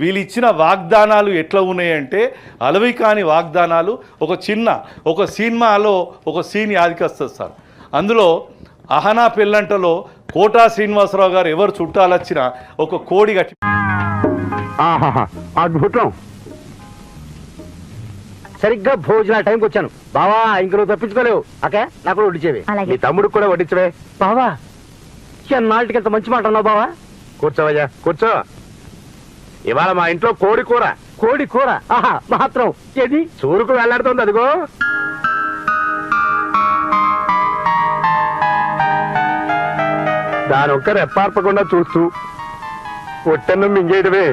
వీళ్ళు ఇచ్చిన వాగ్దానాలు ఎట్లా ఉన్నాయంటే అలవి కాని వాగ్దానాలు ఒక చిన్న ఒక సినిమాలో ఒక సీన్ యాదికొస్తుంది సార్. అందులో అహనా పెళ్ళంటలో కోటా శ్రీనివాసరావు గారు ఎవరు చుట్టాలొచ్చినా ఒక కోడి కట్టి ఆహాహా, అద్భుతం. సరిగ్గా భోజన టైంకి వచ్చాను. బావా ఇంక నువ్వు తప్పించుకోలేవు. అకే నాకు కూడా వడ్డించేవి. నీ తమ్ముడికి కూడా వడ్డించవే. బావా. ఎన్నాళ్ళకి ఇంత మంచి మాట అన్నావు బావా? కూర్చోవయ్యా కూర్చో. ఇవాళ మా ఇంట్లో కోడి కూర. కోడి కూర? ఆహా మాత్రం. ఏది? చూరుకు వెళ్ళాడుతోంది అదిగో. దాని ఒక్క రెప్పార్పకుండా చూస్తూ ఒట్టన్నం మింగేయడమే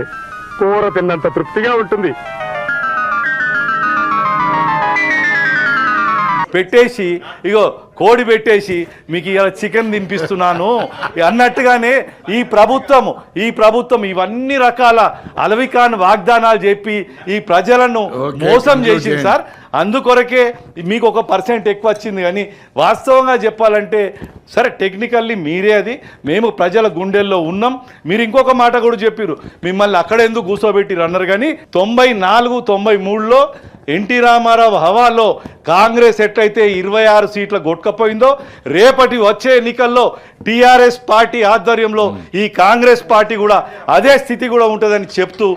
కూర తిన్నంత తృప్తిగా ఉంటుంది. పెట్టేసి ఇగో కోడి పెట్టేసి మీకు ఇలా చికెన్ తినిపిస్తున్నాను. అన్నట్టుగానే ఈ ప్రభుత్వం ఈ ప్రభుత్వం ఇవన్నీ రకాల అలవికాన్ వాగ్దానాలు చెప్పి ఈ ప్రజలను మోసం చేసింది. సార్. అందుకొరకే మీకు ఒక పర్సెంట్ ఎక్కువ వచ్చింది. కానీ వాస్తవంగా చెప్పాలంటే సరే టెక్నికల్లీ మీరే అది. మేము ప్రజల గుండెల్లో ఉన్నాం. మీరు ఇంకొక మాట కూడా చెప్పారు మిమ్మల్ని అక్కడ ఎందుకు కూర్చోబెట్టిరు అన్నారు కానీ తొంభై నాలుగు తొంభై మూడులో ఎన్టీ రామారావు హవాలో కాంగ్రెస్ ఎట్లయితే ఇరవై ఆరు సీట్ల కొట్టుకపోయిందో రేపటి వచ్చే ఎన్నికల్లో టీఆర్ఎస్ పార్టీ ఆధ్వర్యంలో ఈ కాంగ్రెస్ పార్టీ కూడా అదే స్థితి కూడా ఉంటుందని చెప్తూ